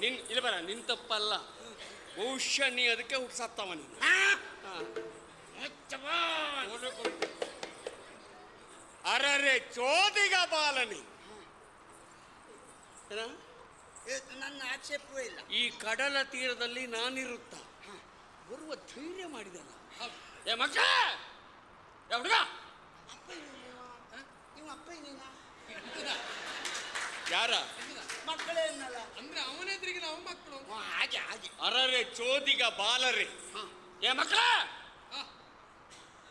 ನಿನ್ ಇಲ್ಲ ಬರ ನಿನ್ ತಪ್ಪಲ್ಲ. ಬಹುಶಃ ನೀ ಅದಕ್ಕೆ ಹುಟ್ಸತ್ತವ ನೀನು ಅರರೆ ಚೋದಿಗ ಬಾಲನಿ. ನನ್ನ ಆಕ್ಷೇಪವೇ ಇಲ್ಲ. ಈ ಕಡಲ ತೀರದಲ್ಲಿ ನಾನಿರುತ್ತ. ಬರುವ ಧೈರ್ಯ ಮಾಡಿದಲ್ಲ. ಏ ಮಕ್ಕ ಹುಡುಗ! ಅಪ್ಪ ಅಪ್ಪ ಯಾರ? ಮಕ್ಕಳೇ ಅನ್ನಲ್ಲ. ಅಂದ್ರೆ ಅವನೆದ್ರಿಗೆ ನಾವು ಮಕ್ಕಳು. ಹ್ಞೂ, ಹಾಗೆ ಹಾಗೆ. ಅರರೆ ಚೋದಿಗ ಬಾಲರೆ. ಹಾ. ಏ ಮಕ್ಕಳ! ಹಾ.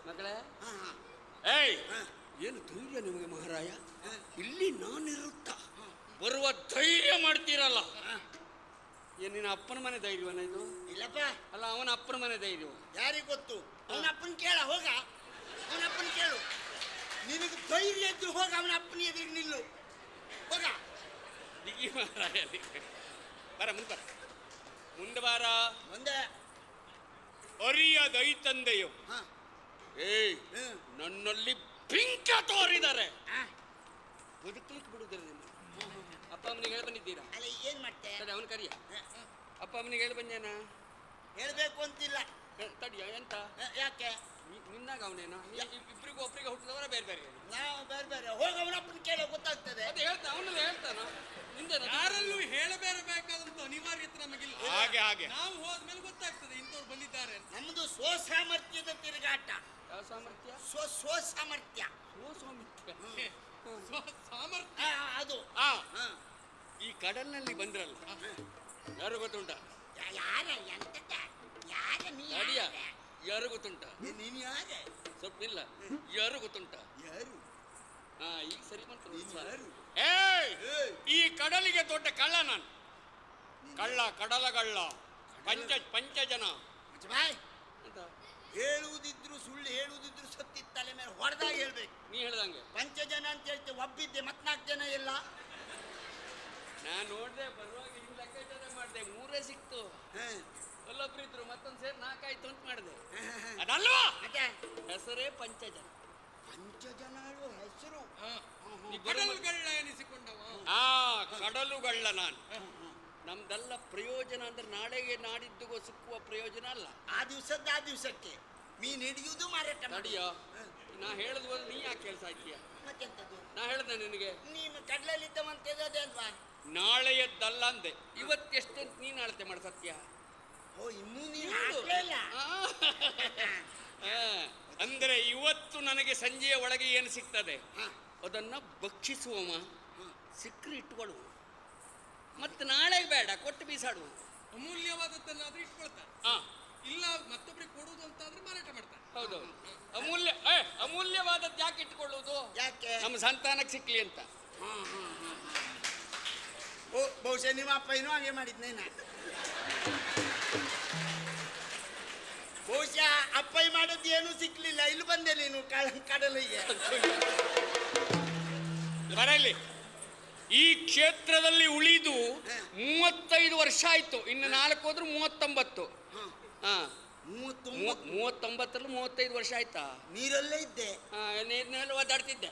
ಮಕ್ಕಳೇ! ಹಾ ಹಾ. ಏಯ್! ಹಾ. ಏನು ಧೈರ್ಯ ನಿಮಗೆ ಮಹಾರಾಯ? ಹಾ. ಇಲ್ಲಿ ನಾನಿರುತ್ತ. ಬರುವ ಧೈರ್ಯ ಮಾಡ್ತೀರಲ್ಲ. ಏ ಏನ್ ನಿನ್ನ ಅಪ್ಪನ ಮನೆ ಧೈರ್ಯವನ ಇದು? ಇಲ್ಲಪ್ಪ. ಅಲ್ಲ ಅವನ ಅಪ್ಪನ ಮನೆ ಧೈರ್ಯ ಯಾರಿಗೆ ಗೊತ್ತು? ಅವನ ಅಪ್ಪನ ಕೇಳ ಹೋಗ. ಅವನ ಅಪ್ಪನ ಕೇಳು. ನಿನಗೆ ಧೈರ್ಯ ಇದ್ದು ಹೋಗ ಅವನ ಅಪ್ಪನ ಎದುರಿಗೆ ನಿಲ್ಲು. ಹೋಗ. ಮಹಾರಾಯ ದಿಗಿ. ಬರ ಮುಂದೆ ಬರ ಮುಂದೆ ಬಾರ? ಒಂದೇ ಅರಿಯ ದೈತಂದೆಯು ಹಾ. ಏಯ್. ನನ್ನಲ್ಲಿ ಪಿಂಕ ತೋರಿದ್ದಾರೆ. ಬದುಕಲಿಕ್ಕೆ ಬಿಡುವುದಿಲ್ಲ ನಿನ್ನ ಅಪ್ಪ ಅಮ್ಮನಿಗೆ ಹೇಳಿ ಬಂದಿದ್ದೀರಾ? ಅಲ್ಲ ಏನ್ ಮಾಡ್ತೆ? ಸರಿ ಅವನು ಕರಿಯ. ಅಪ್ಪ ಅಮ್ಮನಿಗೆ ಹೇಳಿ ಬಂದೇನ ಹೇಳಬೇಕು ಅಂತಿಲ್ಲ. ತಡಿಯ ಎಂತ? ಯಾಕೆ? ನಿನ್ನಾಗ ಅವನೇನ? ಇಬ್ಬರಿಗೂ ಒಬ್ಬರಿಗೆ ಹುಟ್ಟಿದವರ ಬೇರೆ ಬೇರೆ. ನಾವು ಬೇರೆ ಬೇರೆ. ಹೋಗ ಅವನ ಕೇಳೋ ಗೊತ್ತಾಗ್ತದೆ. ಅದು ಹೇಳ್ತಾ ಅವನಲ್ಲ ಹೇಳ್ತಾನ? ಯಾರಲ್ಲೂ ಹೇಳಬೇರಬೇಕಾದಂತ ಅನಿವಾರ್ಯತೆ ನಮಗಿಲ್ಲ. ಹಾಗೆ ಹಾಗೆ. ನಾವು ಹೋದ್ಮೇಲೆ ಗೊತ್ತಾಗ್ತದೆ ಇಂಥವ್ರು ಬಂದಿದ್ದಾರೆ ನಮ್ಮದು ನಮ್ದು ಸ್ವಸಾಮರ್ಥ್ಯದ ತಿರುಗಾಟ. ಸಾಮರ್ಥ್ಯ ಸ್ವ ಸ್ವಸಾಮರ್ಥ್ಯ. ಓ ಸ್ವಾಮಿತ್ವ ಸಾಮರ್ಥ್ಯ ಅದು. ಆ ಹಾ. ಈ ಕಡಲ್ನಲ್ಲಿ ಬಂದ್ರಲ್ಲ ಯಾರು ಗೊತ್ತುಂಟ? ಯಾರ ಎಂತದ? ಯಾರ ನೀ ಅಡಿಯ ಯಾರು ಗೊತ್ತುಂಟ? ನೀನು ಯಾರ? ಸ್ವಲ್ಪ ಇಲ್ಲ ಯಾರು ಗೊತ್ತುಂಟ? ಯಾರು? ಹಾ ಈಗ ಸರಿ ಬಂತು ನೀನ್ ಯಾರು? ಏಯ್. ಈ ಕಡಲಿಗೆ ದೊಡ್ಡ ಕಳ್ಳ ನಾನು. ಕಳ್ಳ ಕಡಲಗಳ್ಳ ಪಂಚ ಪಂಚಜನ. ಜನ ಬಾಯ್ ಅಂತ ಹೇಳುವುದಿದ್ರು ಸುಳ್ಳು ಹೇಳುವುದಿದ್ರು ಸತ್ತಿ ತಲೆ ಮೇಲೆ ಹೊಡೆದಾಗ ಹೇಳ್ಬೇಕು. ನೀ ಹೇಳ್ದಂಗೆ. ಪಂಚಜನ ಅಂತ ಹೇಳ್ತೇವೆ ಒಬ್ಬಿದ್ದೆ ಮತ್ನಾಲ್ಕು ಜನ ಇಲ್ಲ ನಾನು ನೋಡಿದೆ ಬರುವಾಗ ಹಿಂಗ್ ಲೆಕ್ಕಾಚಾರ ಮಾಡಿದೆ ಮೂರೇ ಸಿಕ್ತು. ಒಲ್ಲೊಬ್ರು ಅಲ್ಲೊಬ್ರು ಇದ್ರು ಮತ್ತೊಂದ್ ಸೇರಿ ನಾಲ್ಕಾಯ್ತು ಅಂತ ಮಾಡಿದೆ. ಅದಲ್ವಾ? ಹೆಸರೇ ಪಂಚಜನ. ಪಂಚಜನಗಳು ಹೆಸರು. ಕಡಲ್ಗಳ್ಳ ಎನಿಸಿಕೊಂಡವ. ಆ ಕಡಲುಗಳ್ಳ ನಾನು. ನಮ್ದೆಲ್ಲ ಪ್ರಯೋಜನ ಅಂದ್ರೆ ನಾಳೆಗೆ ನಾಡಿದ್ದುಗೋ ಸಿಕ್ಕುವ ಪ್ರಯೋಜನ ಅಲ್ಲ. ಆ ದಿವಸದ ಆ ದಿವಸಕ್ಕೆ. ಮೀನು ಹಿಡಿಯುವುದು ಮಾರಾಟ ನಡಿಯ. ನಾ ಹೇಳದ್ ಹೋದ್ರೆ ನೀ ಯಾಕೆ ಕೆಲಸ ಆಯ್ತೀಯ? ಮತ್ತೆಂತದ್ದು? ನಾ ಹೇಳ್ದೆ ನಿನಗೆ. ನೀನು ಕಡಲಲ್ಲಿ ಅಲ್ವಾ? ನಾಳೆಯದ್ದಲ್ಲ ಅಂದೆ. ಇವತ್ತೆಷ್ಟು ಅಂತ ನೀನು ಅಳತೆ ಮಾಡ ಸತ್ಯ? ಓ ಇನ್ನೂ ನೀನು ಇಲ್ಲ. ಅಂದ್ರೆ ಇವತ್ತು ನನಗೆ ಸಂಜೆಯ ಒಳಗೆ ಏನು ಸಿಗ್ತದೆ? ಅದನ್ನು ಭಕ್ಷಿಸುವವ ಸಿಕ್ಕರೆ ಇಟ್ಕೊಳ್ಳುವ. ಮತ್ತೆ ನಾಳೆ ಬೇಡ ಕೊಟ್ಟು ಬೀಸಾಡುವ. ಅಮೂಲ್ಯವಾದದ್ದನ್ನಾದ್ರೂ ಇಟ್ಕೊಳ್ತಾರೆ. ಹಾಂ. ಇಲ್ಲ ಮತ್ತೊಬ್ಬರಿಗೆ ಕೊಡುವುದು ಅಂತಾದ್ರೆ ಮಾರಾಟ ಮಾಡ್ತಾರೆ. ಹೌದು. ಅಮೂಲ್ಯ ಏ ಅಮೂಲ್ಯವಾದದ್ದು ಯಾಕೆ ಇಟ್ಕೊಳ್ಳುವುದು? ಯಾಕೆ? ನಮ್ಮ ಸಂತಾನಕ್ಕೆ ಸಿಕ್ಲಿ ಅಂತ. ಓ ಬಹುಶಃ ನಿಮ್ಮ ಅಪ್ಪ ಏನೋ ಹಾಗೆ ಮಾಡಿದ್ನೇನ? ಬಹುಶಃ ಅಪ್ಪೈ ಮಾಡೋದು ಏನು ಸಿಕ್ಲಿಲ್ಲ. ಇಲ್ಲಿ ಬಂದೆ ನೀನು ಕಡಲಿಗೆ. ಬರಲಿ. ಈ ಕ್ಷೇತ್ರದಲ್ಲಿ ಉಳಿದು ಮೂವತ್ತೈದು ವರ್ಷ ಆಯ್ತು. ಇನ್ನು ನಾಲ್ಕು ಹೋದ್ರು ಮೂವತ್ತೊಂಬತ್ತು. ಹಾ. ಮೂವತ್ತೊಂಬತ್ತು. ಮೂವತ್ತೊಂಬತ್ತರಲ್ಲಿ ಮೂವತ್ತೈದು ವರ್ಷ ಆಯ್ತಾ? ನೀರಲ್ಲೇ ಇದ್ದೆ. ಹಾ, ನೀರಿನಲ್ಲಿ ಓದಾಡ್ತಿದ್ದೆ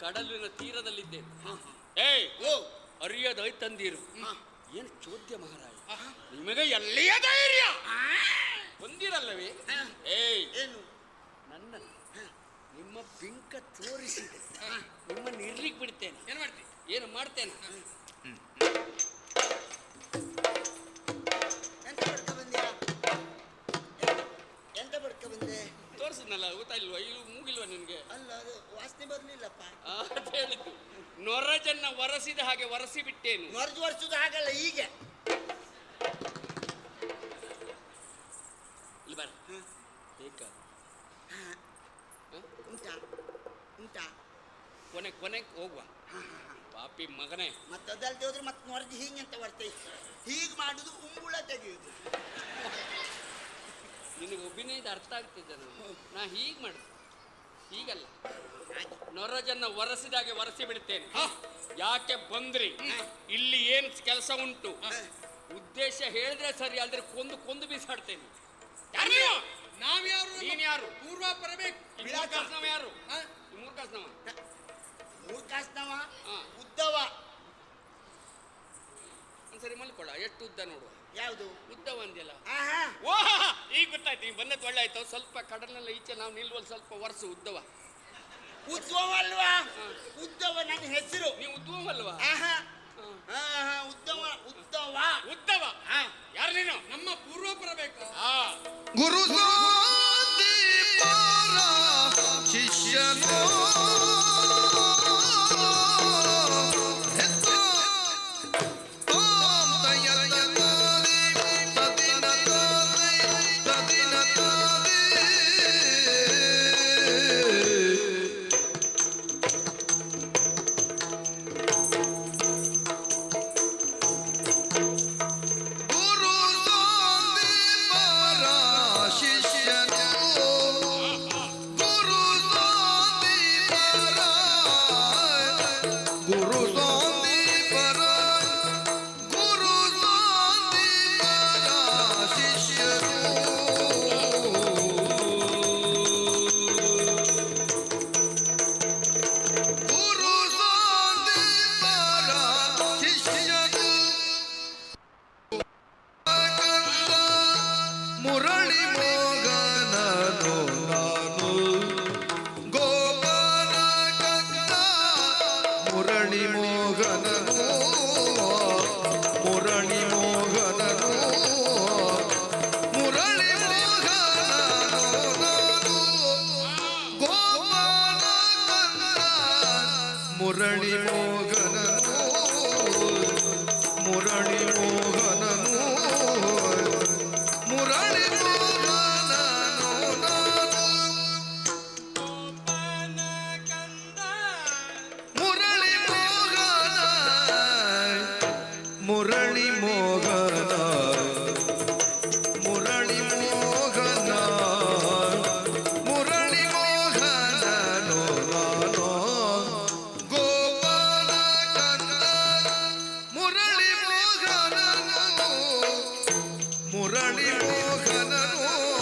ಕಡಲಿನ ತೀರದಲ್ಲಿದ್ದೆ. ಏಯ್ ಓ. ಅರಿಯದೈ ತಂದಿರು. ಏನು ಚೋದ್ಯ ಮಹಾರಾಜ ನಿಮಗೆ ಎಲ್ಲಿಯ ಧೈರ್ಯ? ಬಂದಿರಲ್ಲವೇ ಹಾ. ಏಯ್. ಏನು? ನನ್ನ ನಿಮ್ಮ ಬಿಂಕ ತೋರಿಸಿದೆ. ನಿಮ್ಮನ್ನು ಇರ್ಲಿಕ್ಕೆ ಬಿಡ್ತೇನೆ. ಏನು ಮಾಡ್ತೀನಿ ಏನು ಮಾಡ್ತೇನೆ? ಎಂತ ಬಡ್ಕ ಬಂದ್ಯಾ? ಎಂತ ಬಡ್ಕ ಬಂದೆ? ತೋರಿಸಿದ್ನಲ್ಲ ಗೊತ್ತಾಯಿಲ್ವಾ ಇದು ಮೂಗಿಲ್ವಾ ನಿನಗೆ? ಅಲ್ಲ ಅದು ವಾಸನೆ ಬರ್ಲಿಲ್ಲಪ್ಪ. ಅಂತ ಹೇಳಿದ್ದು. ನೊರಜನ್ನ ಒರೆಸಿದ ಹಾಗೆ ಒರೆಸಿ ಬಿಟ್ಟೇನು? ಮರ್ದು ವರ್ಷದ ಹಾಗಲ್ಲ ಹೀಗೆ. ಹಾ. ಉಂಟಾ ಉಂಟಾ ಕೊನೆ ಕೊನೆಗೆ ಹೋಗುವ. ಪಾಪಿ ಮಗನೇ ಮತ್ತೆ ಅದಲ್ದೆ ಹೋದ್ರೆ ಮತ್ತೆ ನೊರ್ದು ಹೀಗೆ ಅಂತ ಬರ್ತೈ ಹೀಗೆ ಮಾಡುದು ಉಂಗುಳ ತೆಗೆಯುದು. ನಿನಗೆ ಅಭಿನಯದ ಅರ್ಥ ಆಗ್ತಿದ್ದ ನಾನು ನಾ ಹೀಗೆ ಮಾಡಿದೆ. ಹೀಗಲ್ಲ. ಹಾಗೆ. ನೊರಜನ್ನ ಒರೆಸಿದಾಗೆ ಒರೆಸಿ ಬಿಡ್ತೇನೆ. ಯಾಕೆ ಬಂದ್ರಿ? ಇಲ್ಲಿ ಏನು ಕೆಲಸ ಉಂಟು? ಉದ್ದೇಶ ಹೇಳಿದ್ರೆ ಸರಿ ಅಲ್ದ್ರೆ ಕೊಂದು ಕೊಂದು ಬೀಸಾಡ್ತೇನೆ. ಯಾರು ನೀವು? ನಾವ್ಯಾರು ನೀನ್ ಯಾರು? ಪೂರ್ವಾಪರ ಬೇಕು ಈ ಮೂರ್ಖಾಸ್ನವ ಯಾರು? ಹಾ? ಈ ಮೂರ್ಖಾಸ್ನವ? ಮೂರ್ಖಾಸ್ನವ? ಹಾ. ಉದ್ದವ. ಒಂದ್ಸರಿ ಮಲ್ಕೊಳ್ಳ ಎಷ್ಟು ಉದ್ದ ನೋಡು ಯಾವುದು? ಉದ್ದ ಒಂದಿಲ್ಲ ಆಹಾ. ಓಹ್ ಈಗ ಗೊತ್ತಾಯ್ತು ಈಗ ಬಂದದ್ದು ಒಳ್ಳೆ ಆಯ್ತು ಸ್ವಲ್ಪ ಕಡಲಿನೆಲ್ಲ ಈಚೆ ನಾವು ನಿಲ್ವಲ್ಲಿ ಸ್ವಲ್ಪ ವರ್ಷ ಉದ್ದವ. ಉದ್ದವ ಅಲ್ವಾ ಉದ್ದವ ನನ್ನ ಹೆಸರು. ನೀವು ಆಹಾ. ಉದ್ದವ ಉದ್ದವ. ಉದ್ದವ? ಹಾ. ಯಾರು ನೀನು? ನಮ್ಮ ಪೂರ್ವಪರ ಬೇಕು. ಆ ಗುರು ಶಿಷ್ಯನೋ ಮುರಳಿ ಮೋಹನನೂ.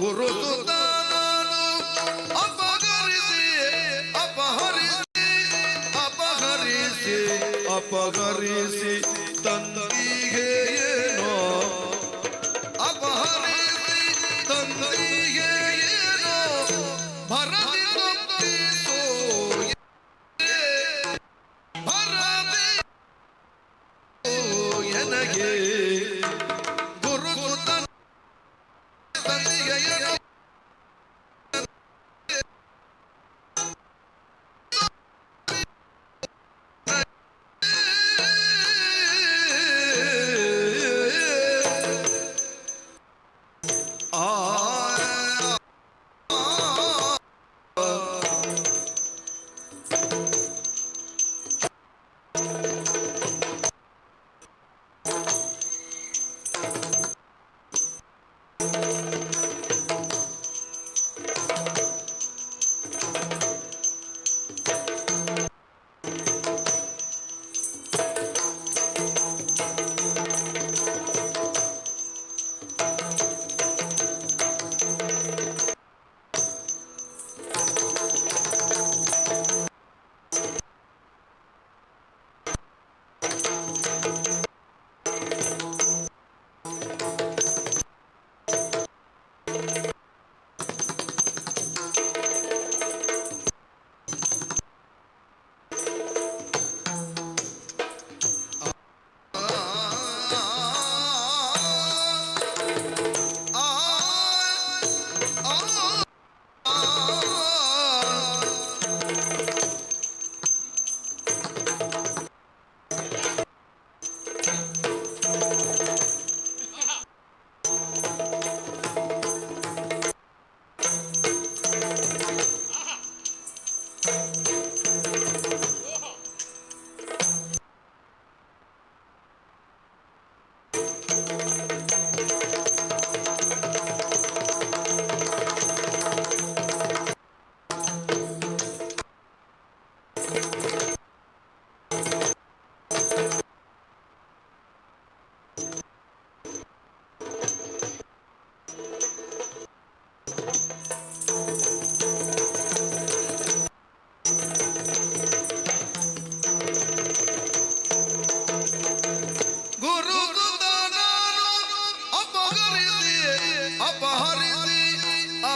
गुरु अपहरी से अपहरी से तंदी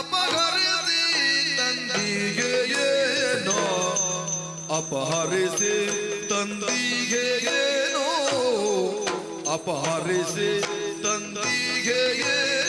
ಅಪಹರಿಸಿ ತಂದಿಗೆ ಏನೋ ಅಪಹರಿಸಿ ತಂದಿಗೆ ಏನೋ ಅಪಹರಿಸಿ ತಂದಿಗೆ ಏನೋ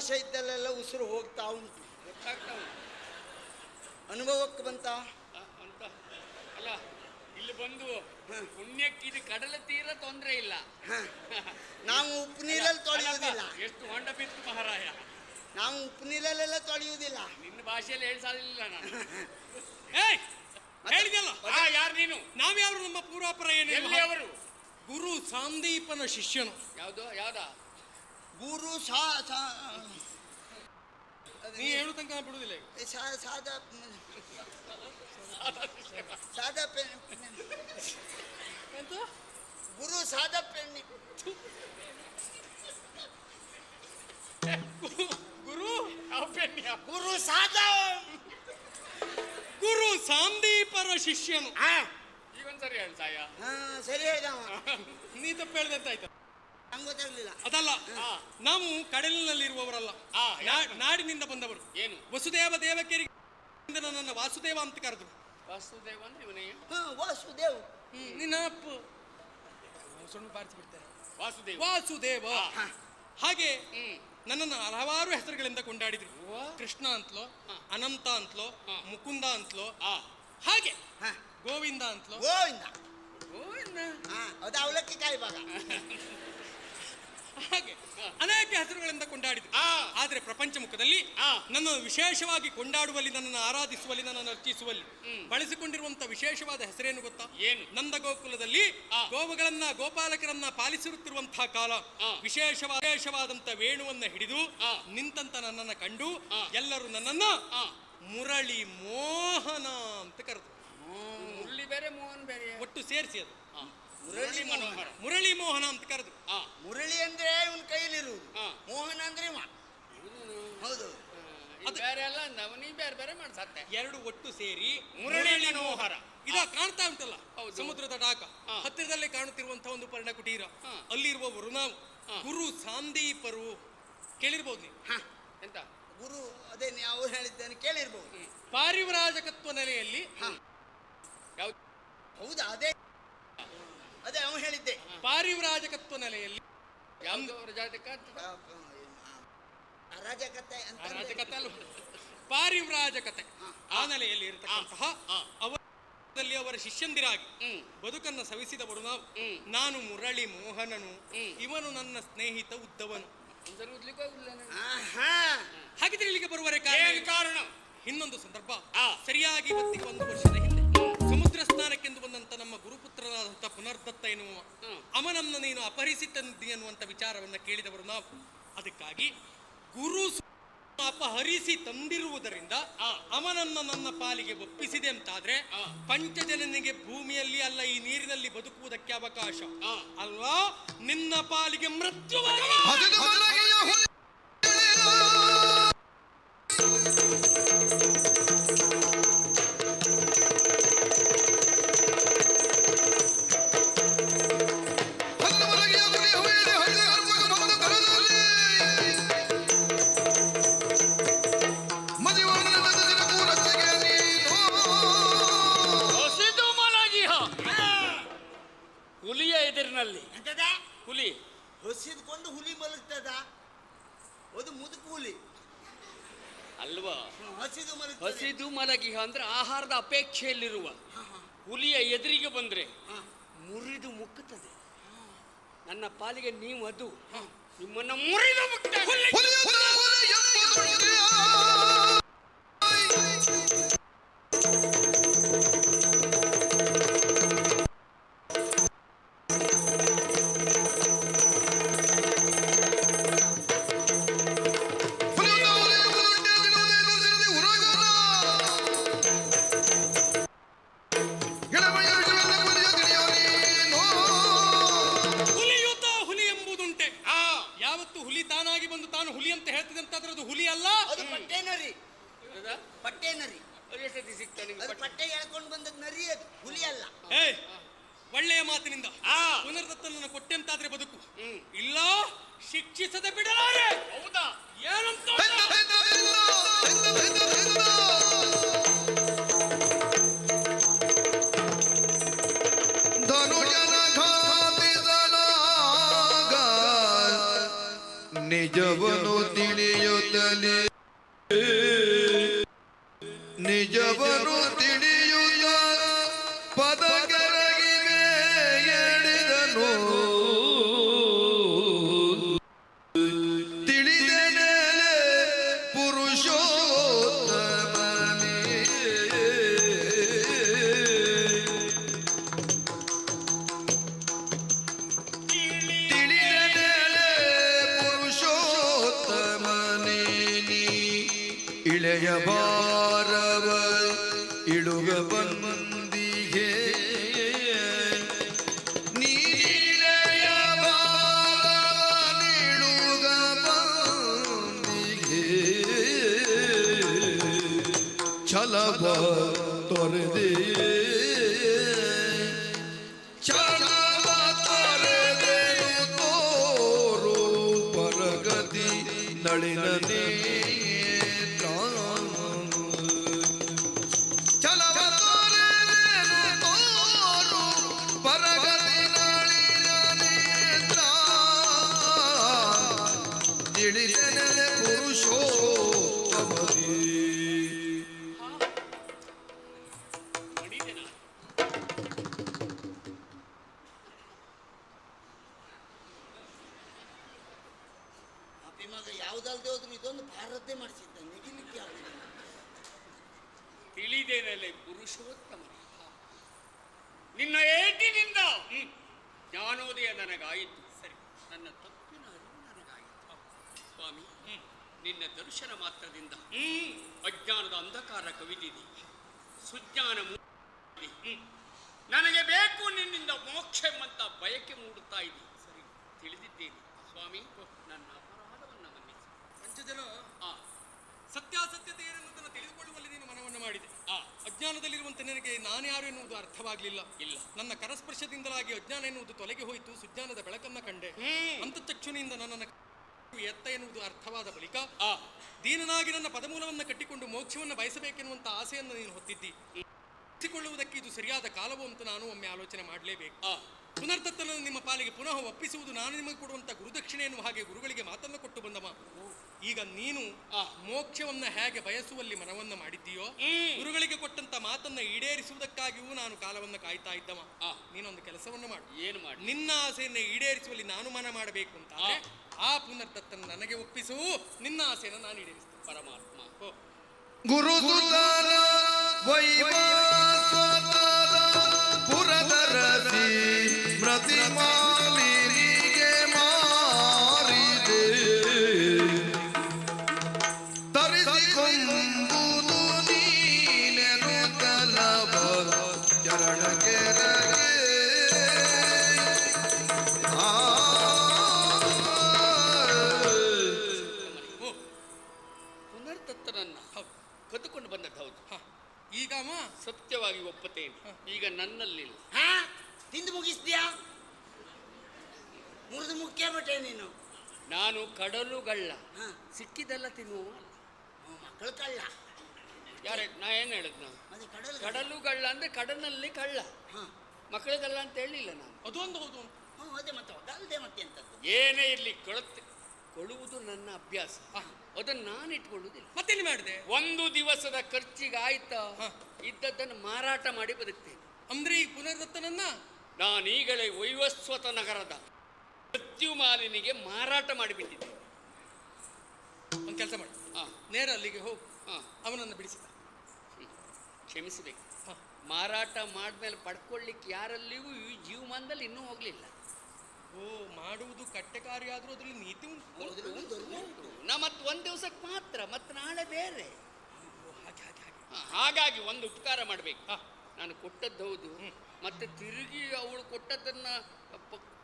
ಸ್ಥಳಾವಕಾಶ ಇದ್ದಲ್ಲೆಲ್ಲ ಉಸಿರು ಹೋಗ್ತಾ ಉಂಟು. ಗೊತ್ತಾಗ್ತಾ ಉಂಟು. ಅನುಭವಕ್ಕೆ ಬಂತ? ಅಂತ. ಅಲ್ಲ ಇಲ್ಲಿ ಬಂದು ಪುಣ್ಯಕ್ಕೆ ಇದು ಕಡಲ ತೀರ ತೊಂದ್ರೆ ಇಲ್ಲ. ನಾವು ಉಪ್ಪು ನೀರಲ್ಲಿ ತೊಳೆಯುವುದಿಲ್ಲ. ಎಷ್ಟು ಹೊಂಡ ಬಿತ್ತು ಮಹಾರಾಯ. ನಾವು ಉಪ್ಪು ನೀರಲ್ಲೆಲ್ಲ ತೊಳೆಯುವುದಿಲ್ಲ. ನಿನ್ನ ಭಾಷೆಯಲ್ಲಿ ಹೇಳಿ ನಾನು. ಏಯ್ ಹೇಳಿದಲ್ಲ ಆ ಯಾರು ನೀನು? ನಾವ್ಯಾರು ನಮ್ಮ ಪೂರ್ವಾಪರ ಏನು? ಅವರು ಗುರು ಸಾಂದೀಪನ ಶಿಷ್ಯನು. ಯಾವುದು ಯಾವ್ದಾ? ಗುರು ಸಾ ಸಾ- ನೀ ಹೇಳು ತನಕ ನಾ ಬಿಡುದಿಲ್ಲ ಈಗ. ಸಾ- ಸಾದಾ ಸಾದಾ ಪೆನ್ ಎಂತ? ಗುರು ಸಾದಾ ಪೆನ್ನಿ ಗುರು? ಯಾವ ಪೆನ್ಯ ಗುರು ಸಾದಾ ಗುರು ಸಾಂದೀಪರ ಶಿಷ್ಯನು. ಹಾ. ಈಗೊಂದ್ಸರಿ ಹೇಳಿ ಸಾಯ. ಹಾ ಸರಿ ಹೇಳಿದವ ನೀ ತಪ್ಪು ಹೇಳಿದೆ ಅಂತ ಆಯ್ತಾ? ಗೊತ್ತಾಗ್ಲಿಲ್ಲ ಅದಲ್ಲ. ನಾವು ಕಡಲಿನಲ್ಲಿರುವವರಲ್ಲ? ನಾಡಿನಿಂದ ಬಂದವರು. ಏನು? ವಸುದೇವ ದೇವಕೇರಿ ನನ್ನ ವಾಸುದೇವ ಅಂತ ಕರೆದ್ರು. ವಾಸುದೇವ ಅಂದ್ರೆ ಇವನೇ ಹಾ ವಾಸುದೇವ್. ನಿನ್ನ ಅಪ್ಪ. ಸುಳ್ಳು ಬಾರಿಸಿ ಬಿಡ್ತಾರೆ. ವಾಸುದೇವ. ವಾಸುದೇವ. ಹಾಗೆ ನನ್ನನ್ನು ಹಲವಾರು ಹೆಸರುಗಳಿಂದ ಕೊಂಡಾಡಿದ್ರು. ಕೃಷ್ಣ ಅಂತಲೋ ಅನಂತ ಅಂತಲೋ ಮುಕುಂದ ಅಂತಲೋ. ಆ. ಹಾಗೆ ಗೋವಿಂದ ಅಂತಲೋ. ಗೋವಿಂದ. ಗೋವಿಂದ? ಅದು ಅವಲಕ್ಕಿ ಕಾಯಿ ಭಾಗ. ಹಾಗೆ. ಅನೇಕ ಹೆಸರುಗಳಿಂದ ಕೊಂಡಾಡಿದ್ರು. ಆದ್ರೆ ಪ್ರಪಂಚ ಮುಖದಲ್ಲಿ ನನ್ನ ವಿಶೇಷವಾಗಿ ಕೊಂಡಾಡುವಲ್ಲಿ ನನ್ನನ್ನು ಆರಾಧಿಸುವಲ್ಲಿ ನನ್ನನ್ನು ಅರ್ಚಿಸುವಲ್ಲಿ ಬಳಸಿಕೊಂಡಿರುವಂತಹ ಬಳಸಿಕೊಂಡಿರುವಂತ ವಿಶೇಷವಾದ ಹೆಸರೇನು ಗೊತ್ತಾ? ಏನು? ನಂದ ಗೋಕುಲದಲ್ಲಿ ಗೋವುಗಳನ್ನ ಗೋಪಾಲಕರನ್ನ ಪಾಲಿಸಿರುತ್ತಿರುವಂತಹ ಕಾಲ. ವಿಶೇಷವಾದ ವಿಶೇಷವಾದಂತ ವೇಣುವನ್ನ ಹಿಡಿದು ನಿಂತಂತ ನನ್ನನ್ನ ಕಂಡು ಎಲ್ಲರೂ ನನ್ನನ್ನ ಮುರಳಿ ಮೋಹನ ಅಂತ ಕರೆದು ಮುರಳಿ ಬೇರೆ ಮೋಹನ್ ಬೇರೆ ಒಟ್ಟು ಸೇರಿಸಿ ಅದು. ಮುರಳಿ ಮನೋಹರ. ಮುರಳಿ ಮೋಹನ ಅಂತ ಕರೆದ್ರು. ಆ. ಮುರಳಿ ಅಂದ್ರೆ ಇವನ್ ಕೈಲಿರುವುದು. ಮೋಹನ ಮೋಹನ್ ಅಂದ್ರೆ ಇವ ಹೌದು. ಬೇರೆ ಅಲ್ಲ ನವನಿ ಬೇರೆ ಬೇರೆ ಮಾಡ್ಸತ್ತೆ. ಎರಡು ಒಟ್ಟು ಸೇರಿ ಮುರಳಿ ಮನೋಹರ. ಇದ ಕಾಣ್ತಾ ಉಂಟಲ್ಲ? ಹೌದು. ಸಮುದ್ರದ ಡಾಕ. ಹತ್ತಿರದಲ್ಲಿ ಕಾಣುತ್ತಿರುವಂತಹ ಒಂದು ಪರ್ಣ ಕುಟೀರ. ಅಲ್ಲಿರುವ ಅಲ್ಲಿರುವವರು ನಾವು. ಗುರು ಸಾಂದೀಪರು. ಕೇಳಿರ್ಬೋದು ನೀವು? ಹಾ. ಎಂತ? ಗುರು ಅದೇ ನೀವು ಅವ್ರು ಹೇಳಿದ್ದೇನೆ ಕೇಳಿರ್ಬೋದು ಪಾರಿವ್ರಾಜಕತ್ವ ನೆಲೆಯಲ್ಲಿ ಯಾವ್ದು ಹೌದಾ ಅದೇ ಅದೇ ಅವನು ಹೇಳಿದ್ದೆ. ಪಾರಿವ್ರಾಜಕತ್ವ ನೆಲೆಯಲ್ಲಿ ಜಾತಕ ಅಂತ ಅಲ್ಲ ಪಾರಿವ್ರಾಜಕತೆ ಆ ನೆಲೆಯಲ್ಲಿ ಇರತಕ್ಕಂತಹ. ಅವರಲ್ಲಿ ಅವರ ಶಿಷ್ಯಂದಿರಾಗಿ ಬದುಕನ್ನ ಬದುಕನ್ನು ಸವಿಸಿದವರು ನಾವು. ನಾನು ಮುರಳಿ ಮೋಹನನು. ಇವನು ನನ್ನ ಸ್ನೇಹಿತ ಉದ್ದವನು. ಹಾಗಿದ್ರೆ ಇಲ್ಲಿಗೆ ಬರುವರೆ ಏನ್ ಕಾರಣ? ಇನ್ನೊಂದು ಸಂದರ್ಭ. ಸರಿಯಾಗಿ ಇವತ್ತಿಗೆ ಒಂದು ವರ್ಷದ ಹಿಂದೆ ಸಮುದ್ರ ಸ್ನಾನಕ್ಕೆಂದು ಬಂದಂತ ನಮ್ಮ ಗುರುಪುತ್ರನಾದಂತ ಪುನರ್ದತ್ತ ಎನ್ನುವ. ಅವನನ್ನು ನೀನು ಅಪಹರಿಸಿದ್ದಿ ಅನ್ನುವಂತ ವಿಚಾರವನ್ನು ಕೇಳಿದವರು ನಾವು ಅದಕ್ಕಾಗಿ ಗುರು ಅಪಹರಿಸಿ ತಂದಿರುವುದರಿಂದ ಆ. ಅವನನ್ನ ನನ್ನ ಪಾಲಿಗೆ ಒಪ್ಪಿಸಿದೆ ಅಂತಾದ್ರೆ. ಪಂಚಜನನಿಗೆ ಭೂಮಿಯಲ್ಲಿ ಅಲ್ಲ ಈ ನೀರಿನಲ್ಲಿ ಬದುಕುವುದಕ್ಕೆ ಅವಕಾಶ ಅಲ್ಲ ಅಲ್ವಾ ನಿನ್ನ ಪಾಲಿಗೆ ಮೃತ್ಯು ಅಂದ್ರೆ ಆಹಾರದ ಅಪೇಕ್ಷೆಯಲ್ಲಿರುವ ಹುಲಿಯ ಎದುರಿಗೆ ಬಂದ್ರೆ ಮುರಿದು ಮುಕ್ಕುತ್ತದೆ. ನನ್ನ ಪಾಲಿಗೆ ನೀವು ಅದು ನಿಮ್ಮನ್ನ ಮುರಿದು ಮುಕ್ತ ತಾನು ಹುಲಿ ಅಂತ ಹೇಳ್ತದೆ ಅಂತಂದ್ರೆ ಅದು ಹುಲಿ ಅಲ್ಲ? ಅದು ಪಟ್ಟೆ ನರಿ. ಪಟ್ಟೆ ನರಿ. ಎಷ್ಟೊತ್ತಿ ಸಿಗ್ತಾ ನಿಮ್ಗೆ ಅದು ಪಟ್ಟ? ಎಳ್ಕೊಂಡು ಬಂದದ್ ನರಿ ಅದು ಹುಲಿ ಅಲ್ಲ. ಏ ಒಳ್ಳೆಯ ಮಾತಿನಿಂದ. ಆ. ಪುನರ್ದತ್ತನನ್ನು ಕೊಟ್ಟೆಂತಾದ್ರೆ ಬದುಕು. ಹ್ಮ್. ಇಲ್ಲ ಶಿಕ್ಷಿಸದೆ ಬಿಡಲಾರೆ. ಹೌದಾ? ಏನಂತ ನಿಜವನು ತಿಳಿಯುತ್ತಲೇ. ನಿಜವನು ತಿಳಿಯುತ್ತ yeah, boy. ನಿನ್ನ ಏಟಿನಿಂದ ಜ್ಞಾನೋದಯ ನನಗಾಯಿತು. ಸರಿ ನನ್ನ ತಪ್ಪಿನ ಅರಿವು ನನಗಾಯಿತು ಸ್ವಾಮಿ ನಿನ್ನ ದರ್ಶನ ಮಾತ್ರದಿಂದ. ಅಜ್ಞಾನದ ಅಂಧಕಾರ ಕವಿದಿದೆ. ಸುಜ್ಞಾನ. ನನಗೆ ಬೇಕು ನಿನ್ನಿಂದ ಮೋಕ್ಷ ಎಂಬಂತ ಬಯಕೆ ಮೂಡುತ್ತಾ ಇದೆ. ಸರಿ ತಿಳಿದಿದ್ದೇನೆ. ಸ್ವಾಮಿ ನನ್ನ ಅಪರಾಧವನ್ನು ಮನ್ನಿಸಿ. ಪಂಚಜನ ಆ. ಸತ್ಯಾಸತ್ಯತೆ ಏನೆನ್ನುವುದನ್ನು ತಿಳಿದುಕೊಳ್ಳುವಲ್ಲಿ ನೀನು ಮನವನ್ನು ಮಾಡಿದೆ. ಆ. ಅಜ್ಞಾನದಲ್ಲಿರುವಂತೆ ನನಗೆ ನಾನ್ಯಾರು ಎನ್ನುವುದು ಅರ್ಥವಾಗಲಿಲ್ಲ. ಇಲ್ಲ. ನನ್ನ ಕರಸ್ಪರ್ಶದಿಂದಲಾಗಿ ಅಜ್ಞಾನ ಎನ್ನುವುದು ತೊಲಗಿ ಹೋಯಿತು ಸುಜ್ಞಾನದ ಬೆಳಕನ್ನು ಕಂಡೆ. ಅಂತಚಕ್ಷುನಿಯಿಂದ ನನ್ನನ್ನು ಎತ್ತ ಎನ್ನುವುದು ಅರ್ಥವಾದ ಬಳಿಕ ಆ ದೀನನಾಗಿ ನನ್ನ ಪದಮೂಲವನ್ನು ಕಟ್ಟಿಕೊಂಡು ಮೋಕ್ಷವನ್ನು ಬಯಸಬೇಕೆನ್ನುವಂತ ಆಸೆಯನ್ನು ನೀನು ಹೊತ್ತಿದ್ದಿ. ಹೊತ್ತಿಕೊಳ್ಳುವುದಕ್ಕೆ ಇದು ಸರಿಯಾದ ಕಾಲವು ಅಂತ ನಾನು ಒಮ್ಮೆ ಆಲೋಚನೆ ಮಾಡಲೇಬೇಕು. ಆ ಪುನರ್ತತ್ತನನ್ನು ನಿಮ್ಮ ಪಾಲಿಗೆ ಪುನಃ ಒಪ್ಪಿಸುವುದು ನಾನು ನಿಮಗೆ ಕೊಡುವಂತ ಗುರುದಕ್ಷಿಣೆ ಎನ್ನುವ ಹಾಗೆ ಗುರುಗಳಿಗೆ ಮಾತನ್ನು ಕೊಟ್ಟು ಬಂದವ. ಈಗ ನೀನು ಆ. ಮೋಕ್ಷವನ್ನ ಹೇಗೆ ಬಯಸುವಲ್ಲಿ ಮನವನ್ನ ಮಾಡಿದ್ದೀಯೋ ಗುರುಗಳಿಗೆ ಕೊಟ್ಟಂತ ಮಾತನ್ನ ಈಡೇರಿಸುವುದಕ್ಕಾಗಿಯೂ ನಾನು ಕಾಲವನ್ನ ಕಾಯ್ತಾ ಇದ್ದವ. ಆ. ನೀನೊಂದು ಕೆಲಸವನ್ನು ಮಾಡು. ಏನು ಮಾಡಿ? ನಿನ್ನ ಆಸೆಯನ್ನು ಈಡೇರಿಸುವಲ್ಲಿ ನಾನು ಮನ ಮಾಡಬೇಕು ಅಂತ ಆ ಪುನರ್ದತ್ತನ್ನು ನನಗೆ ಒಪ್ಪಿಸು. ನಿನ್ನ ಆಸೆಯನ್ನು ನಾನು ಈಡೇರಿಸ್ತೇನೆ. ಪರಮಾತ್ಮ. ಓ ನಾನು ಕಡಲುಗಳ್ಳ. ಹಾ ಸಿಕ್ಕಿದೆಲ್ಲ ತಿನ್ನುವ ಮಕ್ಕಳು ಕಳ್ಳ. ಯಾರ ನಾ ಏನು ಹೇಳಿದ್ ನಾನು? ಕಡಲುಗಳ್ಳ ಅಂದ್ರೆ ಕಡಲಲ್ಲಿ ಕಳ್ಳ. ಹಾ. ಮಕ್ಕಳದಲ್ಲ ಅಂತ ಹೇಳಿಲ್ಲ ನಾನು. ಅದೊಂದು ಹೌದು ಅದೇ ಮತ್ತೆ ಅದೇ ಮತ್ತೆ ಎಂತದ್ದು? ಏನೇ ಇರ್ಲಿ ಕೊಳುತ್ತೆ ಕೊಳ್ಳುವುದು ನನ್ನ ಅಭ್ಯಾಸ. ಅದನ್ನು ನಾನು ಇಟ್ಕೊಳ್ಳುವುದಿಲ್ಲ. ಮತ್ತೇನು ಮಾಡಿದೆ? ಒಂದು ದಿವಸದ ಖರ್ಚಿಗೆ ಆಯ್ತಾ. ಇದ್ದದ್ದನ್ನು ಮಾರಾಟ ಮಾಡಿ ಬದುಕ್ತೇನೆ. ಅಂದ್ರೆ ಈ ಪುನರ್ದತ್ತನನ್ನ ನಾನೀಗಲೇ ವೈವಸ್ವತ ನಗರದ ಮೃತ್ಯುಮಾಲಿನಿಗೆ ಮಾರಾಟ ಮಾಡಿಬಿಟ್ಟಿದ್ದೆ. ಒಂದು ಕೆಲಸ ಮಾಡಿ. ನೇರ ಅಲ್ಲಿಗೆ ಹೋಗಿ. ಅವನನ್ನು ಬಿಡಿಸಿದ. ಕ್ಷಮಿಸಬೇಕು. ಮಾರಾಟ ಮಾಡಿದ್ಮೇಲೆ ಪಡ್ಕೊಳ್ಳಿಕ್ಕೆ ಯಾರಲ್ಲಿಯೂ ಈ ಜೀವಮಾನದಲ್ಲಿ ಇನ್ನೂ ಹೋಗಲಿಲ್ಲ. ಓ ಮಾಡುವುದು ಕಟ್ಟೆಕಾರಿ ಆದರೂ ಅದರಲ್ಲಿ ನೀತಿ ಉಂಟು. ನಾ ಮತ್ತೆ ಒಂದು ದಿವಸಕ್ಕೆ ಮಾತ್ರ ಮತ್ತೆ ನಾಳೆ ಬೇರೆ. ಹಾಗೆ ಹಾಗೆ ಹಾಗೆ. ಹಾಗಾಗಿ ಒಂದು ಉಪಕಾರ ಮಾಡಬೇಕು. ನಾನು ಕೊಟ್ಟದ್ದು ಹೌದು. ಮತ್ತೆ ತಿರುಗಿ ಅವಳು ಕೊಟ್ಟದ್ದನ್ನ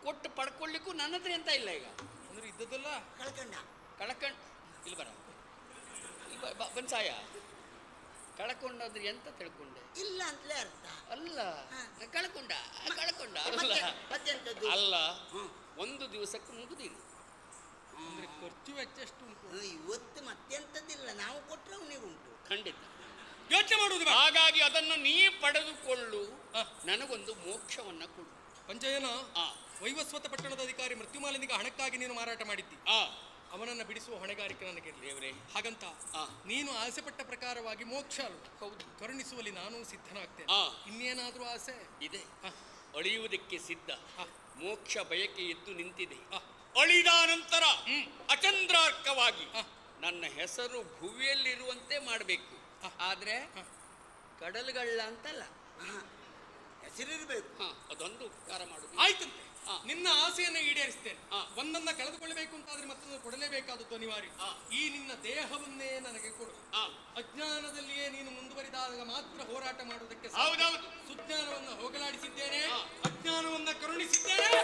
ಕೊಟ್ಟು ಪಡ್ಕೊಳ್ಳಿಕ್ಕೂ ನನ್ನ ಹತ್ರ ಎಂತ ಇಲ್ಲ ಈಗ? ಅಂದ್ರೆ ಇದ್ದದಲ್ಲ ಕಳ್ಕಂಡ. ಕಳ್ಕಂಡ್. ಇಲ್ಲಿ ಬರ. ಬಂದ್ ಸಾಯ? ಕಳ್ಕೊಂಡಂದ್ರೆ ಎಂತ ತಿಳ್ಕೊಂಡೆ? ಇಲ್ಲ ಅಂತಲೇ ಅರ್ಥ. ಅಲ್ಲ. ಕಳ್ಕೊಂಡ ಕಳ್ಕೊಂಡ. ಅಲ್ಲ. ಅಲ್ಲ. ಒಂದು ದಿವಸಕ್ಕೆ ಮುಗುದಿಲ್ಲ. ಅಂದ್ರೆ ಖರ್ಚು ವೆಚ್ಚ ಎಷ್ಟು ಉಂಟು? ಇವತ್ತು ಮತ್ತೆಂತದಿಲ್ಲ ನಾವು ಕೊಟ್ಟರೆ ಅವನಿಗೆ ಉಂಟು ಖಂಡಿತ. ಯೋಚನೆ ಮಾಡುವುದು ಹಾಗಾಗಿ ಅದನ್ನು ನೀ ಪಡೆದುಕೊಳ್ಳು. ನನಗೊಂದು ಮೋಕ್ಷವನ್ನ ಕೊಡು. ಪಂಚಯನ ಆ. ವೈವಸ್ವತ ಪಟ್ಟಣದ ಅಧಿಕಾರಿ ಮೃತ್ಯುಮಾಲಿನಿಗೆ ಹಣಕ್ಕಾಗಿ ನೀನು ಮಾರಾಟ ಮಾಡಿದ್ದಿ. ಆ. ಅವನನ್ನ ಬಿಡಿಸುವ ಹೊಣೆಗಾರಿಕೆ ನನಗೆ ದೇವರೇ. ಹಾಗಂತ ಆ. ನೀನು ಆಸೆ ಪಟ್ಟ ಪ್ರಕಾರವಾಗಿ ಮೋಕ್ಷ ಹೌದು. ಕರುಣಿಸುವಲ್ಲಿ ನಾನು ಸಿದ್ಧನಾಗ್ತೇನೆ. ಇನ್ನೇನಾದ್ರೂ ಆಸೆ? ಇದೆ. ಅಳಿಯುವುದಕ್ಕೆ ಸಿದ್ಧ. ಮೋಕ್ಷ ಬಯಕೆ ಎದ್ದು ನಿಂತಿದೆ. ಅಳಿದ ನಂತರ ಅಚಂದ್ರಾರ್ಕವಾಗಿ. ನನ್ನ ಹೆಸರು ಭುವಿಯಲ್ಲಿರುವಂತೆ ಮಾಡಬೇಕು. ಆದರೆ. ಕಡಲ್ಗಳ್ಳ ಅಂತಲ್ಲ. ಹೆಸರಿರ್ಬೇಕು. ಅದೊಂದು ಉಪಕಾರ ಮಾಡುದು. ಆಯ್ತಂತೆ. ನಿನ್ನ ಆಸೆಯನ್ನು ಈಡೇರಿಸ್ತೇನೆ ಒಂದನ್ನ ಕಳೆದುಕೊಳ್ಳಬೇಕು ಅಂತಾದ್ರೆ ಮತ್ತೊಂದು ಕೊಡಲೇಬೇಕಾದದ್ದು ಅನಿವಾರ್ಯ ಈ ನಿನ್ನ ದೇಹವನ್ನೇ ನನಗೆ ಕೊಡು ಅಜ್ಞಾನದಲ್ಲಿಯೇ ನೀನು ಮುಂದುವರಿದಾಗ ಮಾತ್ರ ಹೋರಾಟ ಮಾಡುವುದಕ್ಕೆ ಸುಜ್ಞಾನವನ್ನು ಹೋಗಲಾಡಿಸಿದ್ದೇನೆ ಅಜ್ಞಾನವನ್ನ ಕರುಣಿಸಿದ್ದೇನೆ